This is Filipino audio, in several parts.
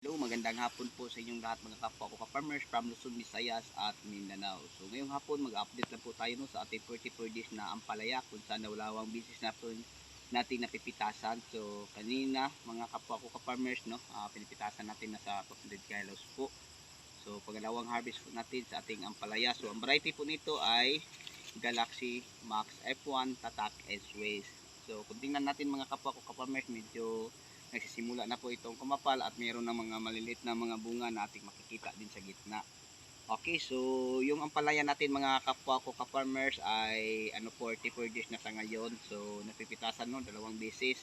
Hello, magandang hapon po sa inyong lahat mga kapwa ko ka-farmers from Luzon, Visayas at Mindanao. So ngayong hapon mag-update lang po tayo no, sa ating 44 days na ampalaya kung saan nawalawang business na po natin napipitasan. So kanina mga kapwa ko ka-farmers no, ah, pinipitasan natin na sa 200 kilos po. So pagalawang harvest po natin sa ating ampalaya. So ang variety po nito ay Galaxy Max F1 Tatak S-Ways. So kung tingnan natin mga kapwa ko ka-farmers medyo nagsisimula na po itong kumapal at mayroon ng mga maliliit na mga bunga na ating makikita din sa gitna. Okay, so yung ampalaya natin mga kapwa ko ka-farmers ay ano 44 days na sa ngayon. So napipitasan no, dalawang beses.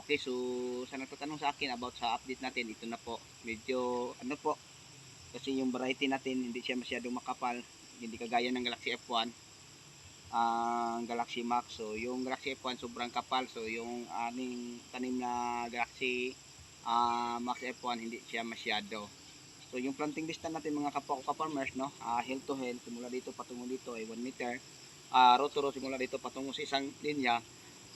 Okay, so sa nagtatanong sa akin about sa update natin, ito na po. Medyo ano po, kasi yung variety natin hindi siya masyadong makapal. Hindi kagaya ng Galaxy F1 ang Galaxy Max. So, yung Galaxy F1 sobrang kapal. So, yung aning tanim na Galaxy ah, Max F1 hindi siya masyado. So, yung planting distance natin mga kapwa ko ka-farmers, no? Ah, hill to hill, simula dito patungo dito ay 1 meter. Ah, row to row, simula dito patungo sa isang linya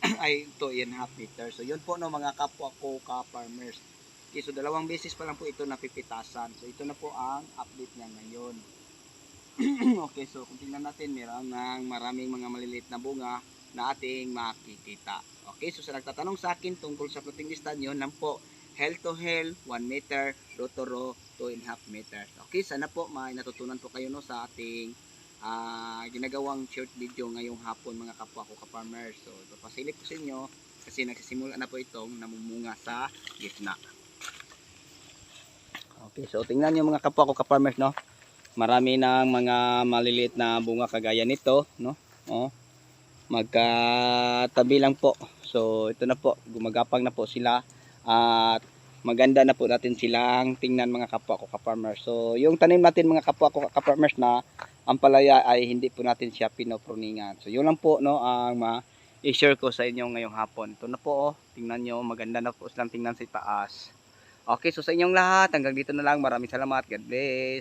ay 2 and half meter. So, yun po no mga kapwa ko ka-farmers. Okay, so dalawang beses pa lang po ito napipitasan. So, ito na po ang update niya ngayon. okay, so kung tingnan natin, meron ng maraming mga maliliit na bunga na ating makikita. Okay, so sa nagtatanong sa akin tungkol sa floating distance, yun lang po, hell to hell, 1 meter, row to row, 2 and a half meters. Okay, sana po may natutunan po kayo no sa ating ah, ginagawang short video ngayong hapon mga kapwa ko ka-farmers. So, papasilip ko sa inyo kasi nagsisimula na po itong namumunga sa gitna. Okay, so tingnan nyo mga kapwa ko ka-farmers, no? Marami ng mga maliliit na bunga kagaya nito, no? Oh. Magkatabi lang po. So, ito na po, gumagapang na po sila at maganda na po natin silang tingnan mga kapwa ko ka-farmers. So, yung tanim natin mga kapwa ko ka-farmers na ampalaya ay hindi po natin siya pinopruningan. So, yun lang po no ang ma-share ko sa inyo ngayong hapon. Ito na po, oh. tingnan nyo, maganda na po silang tingnan sa taas. Okay, so sa inyong lahat, hanggang dito na lang. Maraming salamat. God bless.